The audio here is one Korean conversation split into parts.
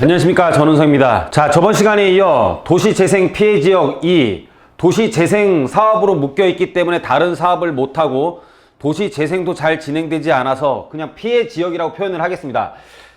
안녕하십니까 전은성입니다. 자 저번 시간에 이어 도시재생 피해 지역 2 도시재생 사업으로 묶여 있기 때문에 다른 사업을 못하고 도시재생도 잘 진행되지 않아서 그냥 피해 지역이라고 표현을 하겠습니다.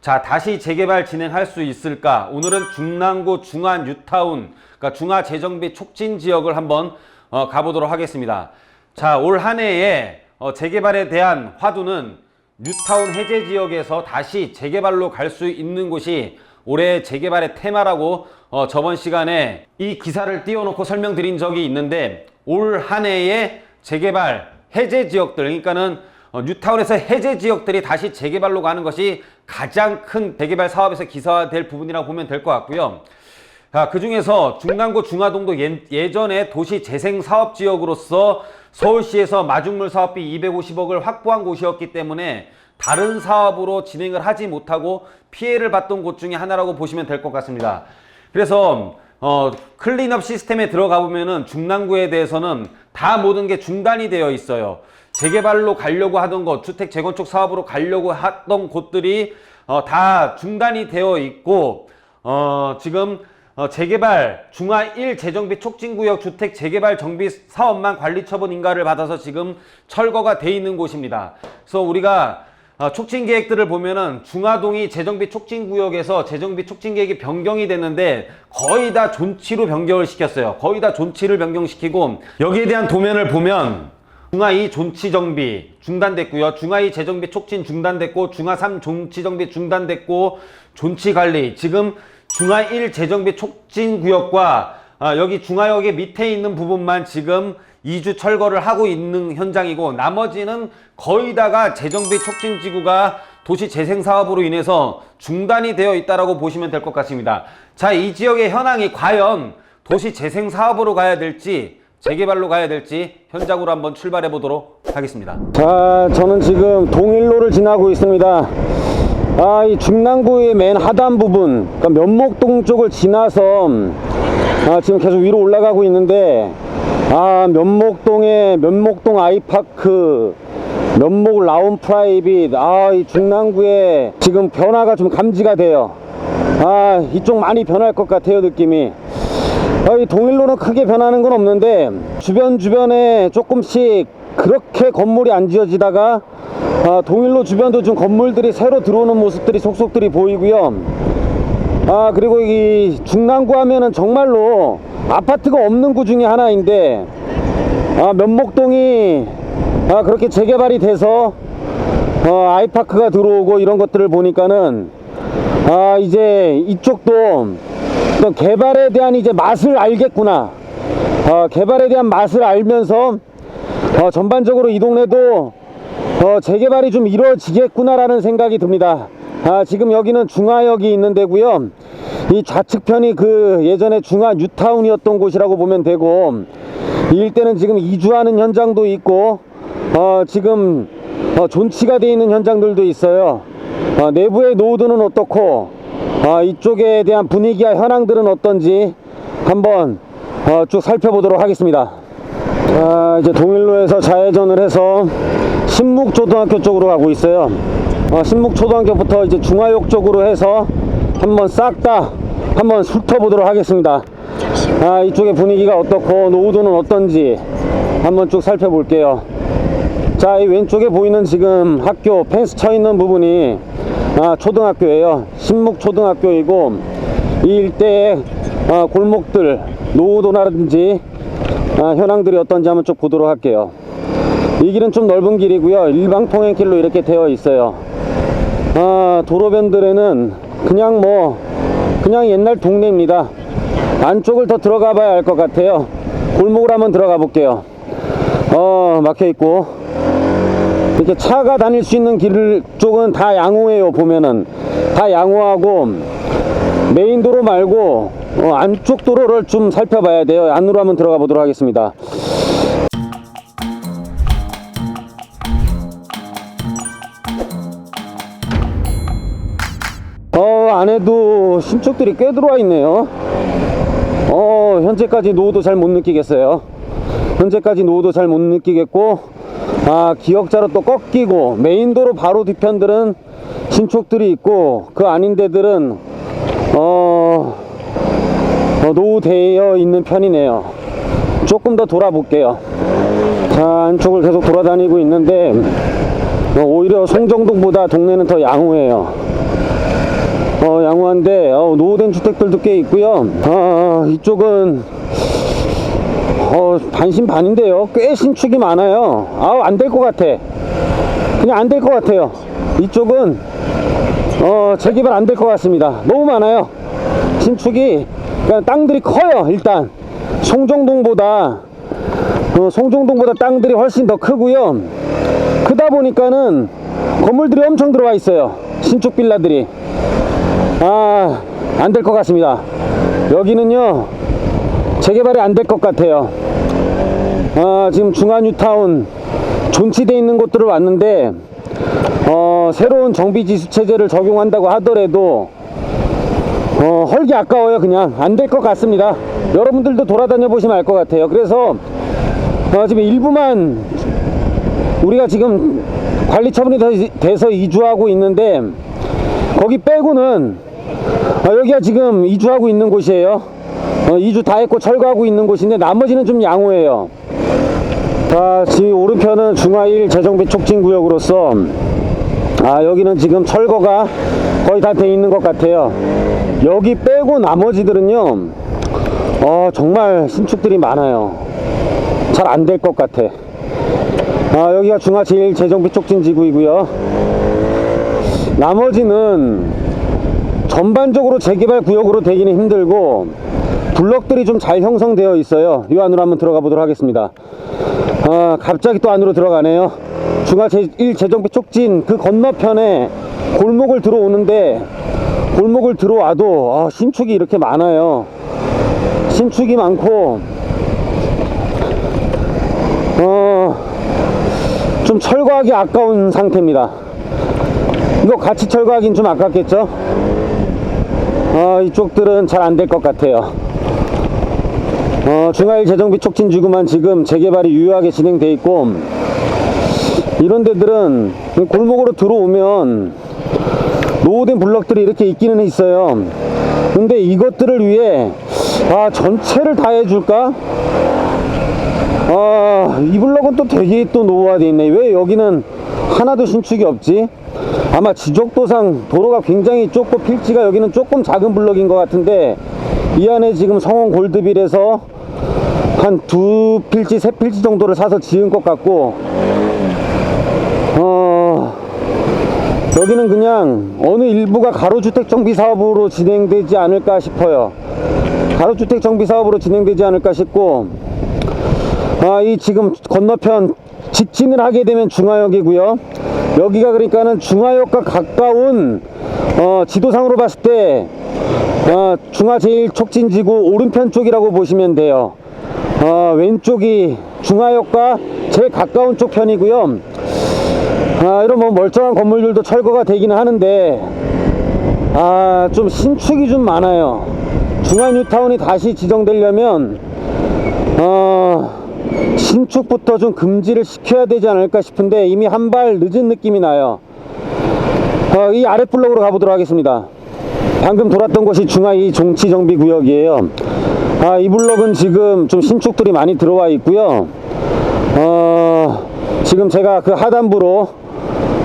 자 다시 재개발 진행할 수 있을까? 오늘은 중랑구 중안 뉴타운 그러니까 중화 재정비 촉진 지역을 한번 어, 가보도록 하겠습니다. 자 올 한 해에 어, 재개발에 대한 화두는 뉴타운 해제 지역에서 다시 재개발로 갈 수 있는 곳이 올해 재개발의 테마라고 어, 저번 시간에 이 기사를 띄워놓고 설명드린 적이 있는데 올 한 해의 재개발 해제 지역들 그러니까는 어, 뉴타운에서 해제 지역들이 다시 재개발로 가는 것이 가장 큰 재개발 사업에서 기사화될 부분이라고 보면 될 것 같고요. 자, 그 중에서 중랑구 중화동도 예, 전에 도시 재생 사업 지역으로서 서울시에서 마중물 사업비 250억을 확보한 곳이었기 때문에 다른 사업으로 진행을 하지 못하고 피해를 봤던 곳 중에 하나라고 보시면 될 것 같습니다. 그래서 어, 클린업 시스템에 들어가 보면은 중랑구에 대해서는 다 모든 게 중단이 되어 있어요. 재개발로 가려고 하던 것, 주택 재건축 사업으로 가려고 했던 곳들이 어, 다 중단이 되어 있고 어, 지금 어, 재개발 중화 1 재정비 촉진구역 주택 재개발 정비 사업만 관리처분 인가를 받아서 지금 철거가 돼 있는 곳입니다. 그래서 우리가 어, 촉진 계획들을 보면은 중화동이 재정비 촉진 구역에서 재정비 촉진 계획이 변경이 됐는데 거의 다 존치로 변경을 시켰어요. 거의 다 존치를 변경시키고 여기에 대한 도면을 보면 중화2 존치 정비 중단됐고요. 중화2 재정비 촉진 중단됐고 중화3 존치 정비 중단됐고 존치 관리 지금 중화1 재정비 촉진 구역과 아, 여기 중화역의 밑에 있는 부분만 지금 2주 철거를 하고 있는 현장이고 나머지는 거의 다가 재정비 촉진 지구가 도시 재생 사업으로 인해서 중단이 되어 있다라고 보시면 될 것 같습니다. 자, 이 지역의 현황이 과연 도시 재생 사업으로 가야 될지 재개발로 가야 될지 현장으로 한번 출발해 보도록 하겠습니다. 자, 저는 지금 동일로를 지나고 있습니다. 아, 이 중랑구의 맨 하단 부분, 그러니까 면목동 쪽을 지나서 아, 지금 계속 위로 올라가고 있는데, 아, 면목동에 면목동 아이파크, 면목 라운 프라이빗, 아, 이 중랑구에 지금 변화가 좀 감지가 돼요. 아, 이쪽 많이 변할 것 같아요, 느낌이. 아, 이 동일로는 크게 변하는 건 없는데 주변 주변에 조금씩 그렇게 건물이 안 지어지다가 아, 동일로 주변도 좀 건물들이 새로 들어오는 모습들이 속속들이 보이고요. 아 그리고 이 중랑구 하면은 정말로 아파트가 없는 구 중에 하나인데 아, 면목동이 아, 그렇게 재개발이 돼서 어, 아이파크가 들어오고 이런 것들을 보니까는 아 이제 이쪽도 또 개발에 대한 이제 맛을 알겠구나. 어, 개발에 대한 맛을 알면서 어, 전반적으로 이 동네도 어, 재개발이 좀 이루어지겠구나라는 생각이 듭니다. 아, 지금 여기는 중화역이 있는 데고요. 이 좌측편이 그 예전에 중화 뉴타운이었던 곳이라고 보면 되고 이 일대는 지금 이주하는 현장도 있고 어, 지금 어, 존치가 되어 있는 현장들도 있어요. 어, 내부의 노후도는 어떻고 어, 이쪽에 대한 분위기와 현황들은 어떤지 한번 어, 쭉 살펴보도록 하겠습니다. 자, 이제 동일로에서 좌회전을 해서 신묵초등학교 쪽으로 가고 있어요. 어, 신묵초등학교부터 이제 중화역 쪽으로 해서 한번 싹 다 한번 훑어보도록 하겠습니다. 아, 이쪽의 분위기가 어떻고 노후도는 어떤지 한번 쭉 살펴볼게요. 자, 이 왼쪽에 보이는 지금 학교 펜스 쳐 있는 부분이 아, 초등학교예요. 신묵초등학교이고 이 일대의 아, 골목들 노후도라든지 아, 현황들이 어떤지 한번 쭉 보도록 할게요. 이 길은 좀 넓은 길이고요. 일방 통행길로 이렇게 되어 있어요. 아, 도로변들에는 그냥 뭐 그냥 옛날 동네입니다. 안쪽을 더 들어가 봐야 알 것 같아요. 골목으로 한번 들어가 볼게요. 어, 막혀 있고 이렇게 차가 다닐 수 있는 길 쪽은 다 양호해요 보면은 다 양호하고 메인 도로 말고 어, 안쪽 도로를 좀 살펴봐야 돼요 안으로 한번 들어가 보도록 하겠습니다 안에도 신축들이 꽤 들어와 있네요 어 현재까지 노후도 잘 못 느끼겠어요 현재까지 노후도 잘 못 느끼겠고 아 기역자로 또 꺾이고 메인도로 바로 뒤편들은 신축들이 있고 그 아닌 데들은 어, 어, 노후되어 있는 편이네요. 조금 더 돌아볼게요. 자, 안쪽을 계속 돌아다니고 있는데, 어, 오히려 송정동보다 동네는 더 양호해요. 어, 양호한데, 어, 노후된 주택들도 꽤 있고요. 어, 이쪽은, 어, 반신반인데요. 꽤 신축이 많아요. 아우, 안될 것 같아. 그냥 안 될 것 같아요. 이쪽은, 어, 재개발 안 될 것 같습니다. 너무 많아요. 신축이, 그러니까 땅들이 커요, 일단. 송정동보다, 어, 송정동보다 땅들이 훨씬 더 크고요. 크다 보니까는 건물들이 엄청 들어와 있어요. 신축 빌라들이. 아, 안 될 것 같습니다. 여기는요, 재개발이 안 될 것 같아요. 아, 지금 중앙뉴타운 존치돼 있는 곳들을 왔는데, 어, 새로운 정비지수 체제를 적용한다고 하더라도, 어, 헐기 아까워요, 그냥. 안 될 것 같습니다. 여러분들도 돌아다녀 보시면 알 것 같아요. 그래서, 어, 지금 일부만 우리가 지금 관리 처분이 돼- 돼서 이주하고 있는데, 거기 빼고는, 어, 여기가 지금 이주하고 있는 곳이에요. 어, 이주 다 했고 철거하고 있는 곳인데, 나머지는 좀 양호해요. 자, 지금 오른편은 중화1 재정비 촉진 구역으로서 아, 여기는 지금 철거가 거의 다 돼 있는 것 같아요. 여기 빼고 나머지들은요, 어, 정말 신축들이 많아요. 잘 안 될 것 같아. 아, 여기가 중화 제1 재정비 촉진 지구이고요. 나머지는 전반적으로 재개발 구역으로 되기는 힘들고 블럭들이 좀 잘 형성되어 있어요. 이 안으로 한번 들어가 보도록 하겠습니다. 아, 갑자기 또 안으로 들어가네요. 중화 제1 재정비 촉진 그 건너편에 골목을 들어오는데 골목을 들어와도 아, 신축이 이렇게 많아요. 신축이 많고 어, 좀 철거하기 아까운 상태입니다. 이거 같이 철거하긴 좀 아깝겠죠? 어, 이쪽들은 잘 안 될 것 같아요. 어, 중화일 재정비 촉진 지구만 지금 재개발이 유효하게 진행돼 있고 이런 데들은 골목으로 들어오면 노후된 블럭들이 이렇게 있기는 있어요. 근데 이것들을 위해 아 전체를 다 해줄까? 아, 이 블럭은 또 되게 또 노후화돼 있네. 왜 여기는 하나도 신축이 없지? 아마 지적도상 도로가 굉장히 좁고 필지가 여기는 조금 작은 블럭인 것 같은데 이 안에 지금 성원 골드빌에서 한 두 필지, 세 필지 정도를 사서 지은 것 같고 어, 여기는 그냥 어느 일부가 가로주택 정비 사업으로 진행되지 않을까 싶어요. 가로주택 정비 사업으로 진행되지 않을까 싶고 아, 이 지금 건너편 직진을 하게 되면 중화역이고요. 여기가 그러니까는 중화역과 가까운 어, 지도상으로 봤을 때 어, 중화 제일 촉진지구 오른편 쪽이라고 보시면 돼요. 어, 왼쪽이 중화역과 제일 가까운 쪽 편이고요. 아, 이런 뭐 멀쩡한 건물들도 철거가 되기는 하는데 아, 좀 신축이 좀 많아요. 중화 뉴타운이 다시 지정되려면 어, 신축부터 좀 금지를 시켜야 되지 않을까 싶은데 이미 한 발 늦은 느낌이 나요. 어, 이 아랫 블록으로 가보도록 하겠습니다. 방금 돌았던 곳이 중화 이 종치정비 구역이에요. 아, 이 블록은 지금 좀 신축들이 많이 들어와 있고요. 어, 지금 제가 그 하단부로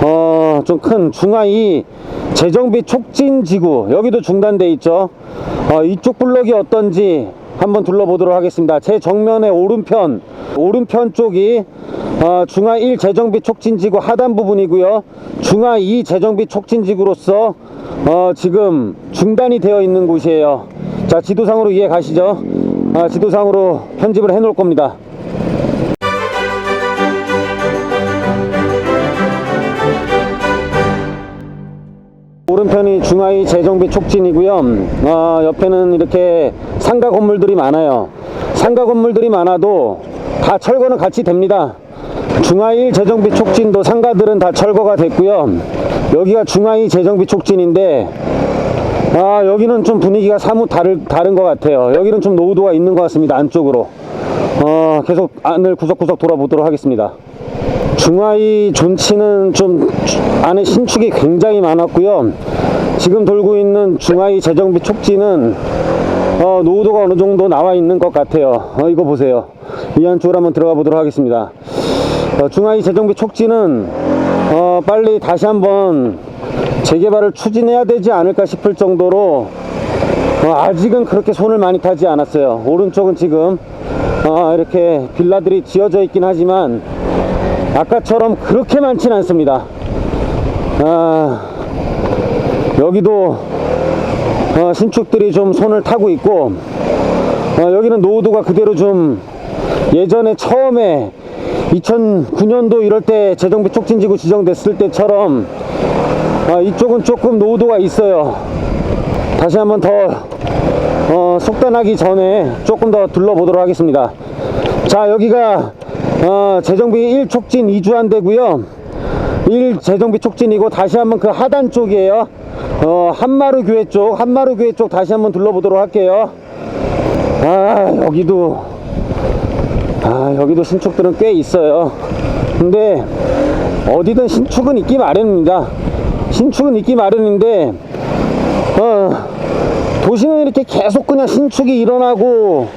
어, 좀 큰 중화 이 재정비 촉진 지구 여기도 중단돼 있죠. 어, 이쪽 블록이 어떤지 한번 둘러보도록 하겠습니다. 제 정면의 오른편 오른편 쪽이 어, 중화 1 재정비 촉진지구 하단 부분이고요. 중화 2 재정비 촉진지구로서 어, 지금 중단이 되어 있는 곳이에요. 자 지도상으로 이해 가시죠. 아, 지도상으로 편집을 해 놓을 겁니다. 오른편이 중화이 재정비 촉진이고요. 어, 옆에는 이렇게 상가 건물들이 많아요. 상가 건물들이 많아도 다 철거는 같이 됩니다. 중화이 재정비 촉진도 상가들은 다 철거가 됐고요. 여기가 중화이 재정비 촉진인데 아 여기는 좀 분위기가 사뭇 다를, 다른 것 같아요. 여기는 좀 노후도가 있는 것 같습니다. 안쪽으로. 어, 계속 안을 구석구석 돌아보도록 하겠습니다. 중화이 존치는 좀 안에 신축이 굉장히 많았고요. 지금 돌고 있는 중하이 재정비 촉지는 어, 노후도가 어느 정도 나와 있는 것 같아요. 어, 이거 보세요. 이 안쪽으로 한번 들어가 보도록 하겠습니다. 어, 중하이 재정비 촉지는 어, 빨리 다시 한번 재개발을 추진해야 되지 않을까 싶을 정도로 어, 아직은 그렇게 손을 많이 타지 않았어요. 오른쪽은 지금 어, 이렇게 빌라들이 지어져 있긴 하지만 아까처럼 그렇게 많진 않습니다. 아, 여기도 어, 신축들이 좀 손을 타고 있고 어, 여기는 노후도가 그대로 좀 예전에 처음에 2009년도 이럴 때 재정비 촉진지구 지정됐을 때처럼 아, 이쪽은 조금 노후도가 있어요. 다시 한번 더 어, 속단하기 전에 조금 더 둘러보도록 하겠습니다. 자 여기가 어, 재정비 1 촉진 2주한 되고요. 1 재정비 촉진이고 다시 한번 그 하단 쪽이에요. 어, 한마루 교회 쪽, 한마루 교회 쪽 다시 한번 둘러보도록 할게요. 아 여기도 아 여기도 신축들은 꽤 있어요. 근데 어디든 신축은 있기 마련입니다. 신축은 있기 마련인데 어, 도시는 이렇게 계속 그냥 신축이 일어나고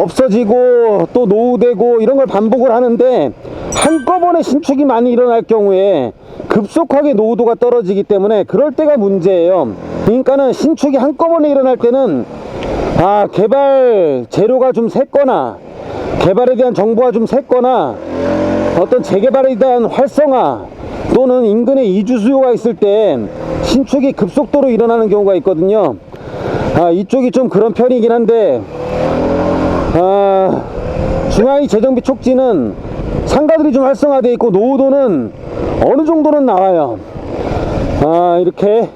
없어지고 또 노후되고 이런 걸 반복을 하는데 한꺼번에 신축이 많이 일어날 경우에 급속하게 노후도가 떨어지기 때문에 그럴 때가 문제예요. 그러니까는 신축이 한꺼번에 일어날 때는 아 개발 재료가 좀 샜거나 개발에 대한 정보가 좀 샜거나 어떤 재개발에 대한 활성화 또는 인근에 이주 수요가 있을 때 신축이 급속도로 일어나는 경우가 있거든요. 아, 이쪽이 좀 그런 편이긴 한데, 아, 중앙이 재정비 촉지는 상가들이 좀 활성화되어 있고 노후도는 어느 정도는 나와요. 아, 이렇게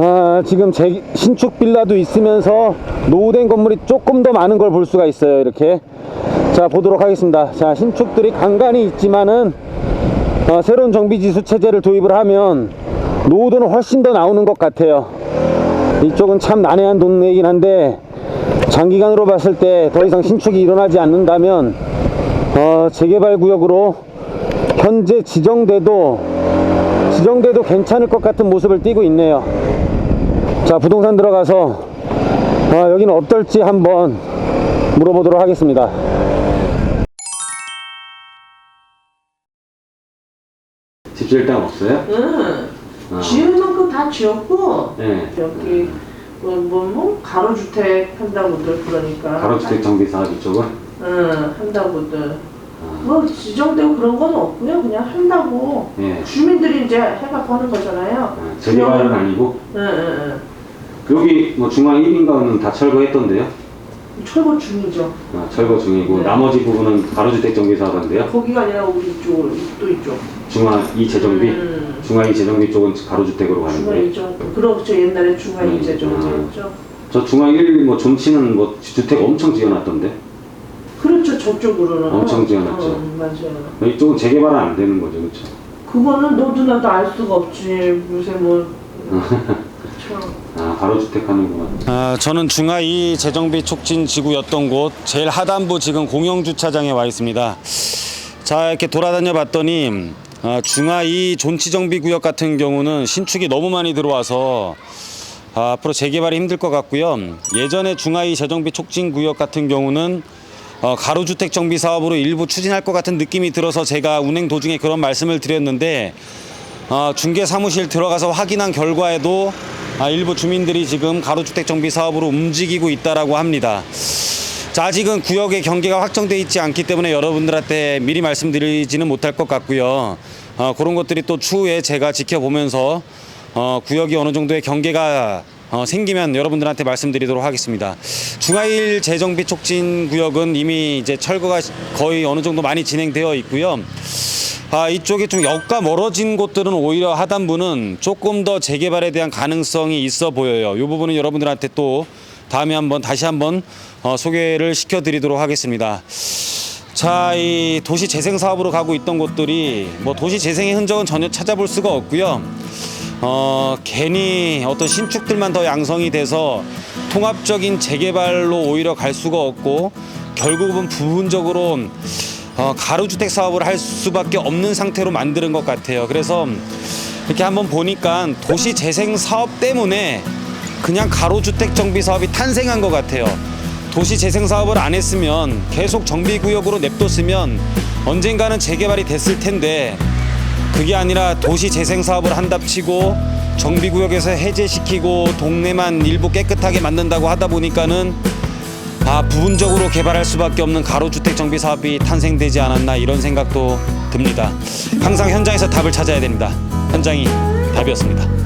아, 지금 재, 신축 빌라도 있으면서 노후된 건물이 조금 더 많은 걸 볼 수가 있어요. 이렇게. 자, 보도록 하겠습니다. 자, 신축들이 간간히 있지만은 어, 새로운 정비지수 체제를 도입을 하면 노후도는 훨씬 더 나오는 것 같아요. 이쪽은 참 난해한 동네이긴 한데 장기간으로 봤을 때 더 이상 신축이 일어나지 않는다면 어, 재개발 구역으로 현재 지정돼도 지정돼도 괜찮을 것 같은 모습을 띠고 있네요. 자 부동산 들어가서 아, 여기는 어떨지 한번 물어보도록 하겠습니다. 집 지을 데는 없어요? 응. 아. 지으면 그다 지었고 네. 여기 뭐, 뭐, 뭐 가로주택 한다고들 그러니까 가로주택 정비 사업 이쪽은? 응 한다고들 아. 뭐 지정되고 그런 건 없고요 그냥 한다고 예. 주민들이 이제 해갖고 하는 거잖아요 아, 재개발은 아니고 응응응 여기 뭐 중앙 1인가는 다 철거했던데요? 철거 중이죠 아, 철거 중이고 네. 나머지 부분은 가로주택 정비 사업인데요? 거기가 아니라 우리 이쪽 또 이쪽 중앙 2 재정비? 음. 중앙 2 재정비 쪽은 가로주택으로 가는데 중앙이죠 그렇죠 옛날에 중앙이 음, 이제 아. 저 중앙 1, 뭐 존치는 뭐 주택 엄청 지어놨던데 그렇죠 저쪽으로는 엄청 지어놨죠. 어, 맞아요 이쪽은 재개발은 안 되는 거죠 그렇죠? 그거는 너도 나도 알 수가 없지 요새 뭐 아 가로주택 하는구나 아, 저는 중하이 재정비 촉진 지구였던 곳 제일 하단부 지금 공영 주차장에 와 있습니다. 자 이렇게 돌아다녀 봤더니 아, 중하이 존치 정비 구역 같은 경우는 신축이 너무 많이 들어와서 아, 앞으로 재개발이 힘들 것 같고요. 예전에 중하이 재정비 촉진 구역 같은 경우는 어, 가로주택 정비 사업으로 일부 추진할 것 같은 느낌이 들어서 제가 운행 도중에 그런 말씀을 드렸는데 어, 중개 사무실 들어가서 확인한 결과에도 아, 일부 주민들이 지금 가로주택 정비 사업으로 움직이고 있다라고 합니다. 자, 아직은 구역의 경계가 확정돼 있지 않기 때문에 여러분들한테 미리 말씀드리지는 못할 것 같고요. 어, 그런 것들이 또 추후에 제가 지켜보면서 어, 구역이 어느 정도의 경계가 어, 생기면 여러분들한테 말씀드리도록 하겠습니다. 중하일 재정비 촉진 구역은 이미 이제 철거가 거의 어느 정도 많이 진행되어 있고요. 아, 이쪽에 좀 역과 멀어진 곳들은 오히려 하단부는 조금 더 재개발에 대한 가능성이 있어 보여요. 이 부분은 여러분들한테 또 다음에 한번 다시 한번 어, 소개를 시켜드리도록 하겠습니다. 자, 이 도시 재생 사업으로 가고 있던 곳들이 뭐 도시 재생의 흔적은 전혀 찾아볼 수가 없고요. 어, 괜히 어떤 신축들만 더 양성이 돼서 통합적인 재개발로 오히려 갈 수가 없고 결국은 부분적으로 어, 가로주택 사업을 할 수밖에 없는 상태로 만드는 것 같아요. 그래서 이렇게 한번 보니까 도시 재생 사업 때문에 그냥 가로주택 정비 사업이 탄생한 것 같아요. 도시 재생 사업을 안 했으면 계속 정비 구역으로 냅뒀으면 언젠가는 재개발이 됐을 텐데 그게 아니라 도시 재생 사업을 한답치고 정비 구역에서 해제시키고 동네만 일부 깨끗하게 만든다고 하다 보니까는 아 부분적으로 개발할 수밖에 없는 가로주택 정비 사업이 탄생되지 않았나 이런 생각도 듭니다. 항상 현장에서 답을 찾아야 됩니다. 현장이 답이었습니다.